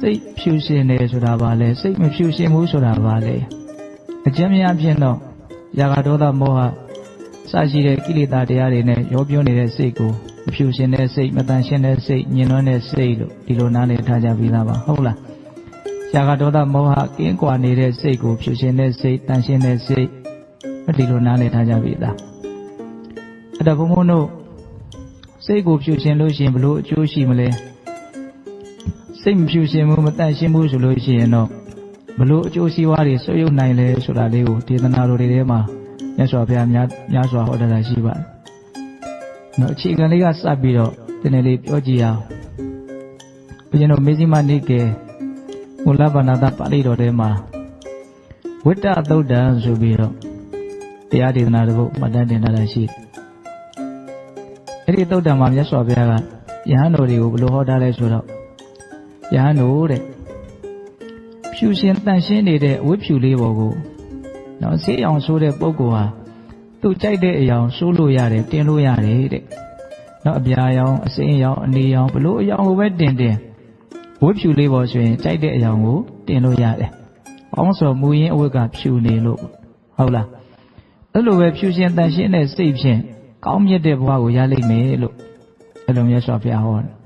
စိတ်ဖြူရှင်တယ်ဆိုတာဘာလဲစိတ်မဖြူရှင်ဘူးဆိုတာဘာလဲအကျဉ်းများဖြင့်တော့ຢာကဒေါသမောဟစရှိတဲ့ကိလေသာတရားတွေနဲ့ရောပြောနေတဲ့စိတ်ကိုမဖြူရှင်တဲ့စိတ်မတန်ရှင်းတဲ့စိတ်ညင်နွမ်းတဲ့စိတ်လို့ဒီလိုနားလည်ထားကြပြီးသားပါဟုတ်လားຢာကဒေါသမောဟကင်းကွာနေတဲ့စိတ်ကိုဖြူရှင်တဲ့စိတ်တန်ရှင်းတဲ့စိတ်ဒီလိုနားလည်ထားကြပြီးသားအဲ့တော့ဘုံဘုံတို့စိတ်ကိုဖြူရှင်လို့ရှိရင်ဘလို့အကျိုးရှိမလဲ စိတ်မဖြူရှင်ဘူးမတန့်ရှင်းဘူးဆိုလို့ရှိရင်တော့ဘလို့အကျိုးစီးပွားတွေဆွေးရုပ်နိုင်လဲဆိုတာလေးကိုဒေသနာတော်တွေထဲမှာမြတ်စွာဘုရားများများစွာဟောတာရှိပါတယ်။နော်အခြေခံလေးကစပြီးတော့ဒီနေ့လေးပြောကြည့်အောင်ဘုရင်တို့မေဇိမနိကေမူလဗန္နတပါဠိတော်ထဲမှာဝိတ္တသုတ်တံဆိုပြီးတော့တရားဒေသနာတစ်ပုဒ်မှတ်တမ်းတင်ထားတာရှိတယ်။အဲ့ဒီသုတ်တံမှာမြတ်စွာဘုရားကယဟန်တော်တွေကိုဘယ်လိုဟောထားလဲဆိုတော့ ယဟန်တို့တဲ့ဖြူရှင်တန့်ရှင်းနေတဲ့အဝိဖြူလေးပေါ်ကိုနော်ဆေးအောင်ဆိုးတဲ့ပုဂ္ဂိုလ်ဟာသူ့ကြိုက်တဲ့အရာဆိုးလို့ရတယ်တင်လို့ရတယ်တဲ့နော်အပြာရောင်အစိမ်းရောင်အနေရောင်ဘလို့အရောင်ကိုပဲတင်တင်ဝိဖြူလေးပေါ်ဆိုရင်ကြိုက်တဲ့အရာကိုတင်လို့ရတယ်။အောင်းဆိုမူရင်းအဝတ်ကဖြူနေလို့ဟုတ်လားအဲ့လိုပဲဖြူရှင်တန့်ရှင်းတဲ့စိတ်ဖြင့်ကောင်းမြတ်တဲ့ဘဝကိုရလိမ့်မယ်လို့အဲ့လိုမြတ်စွာဘုရားဟောတယ်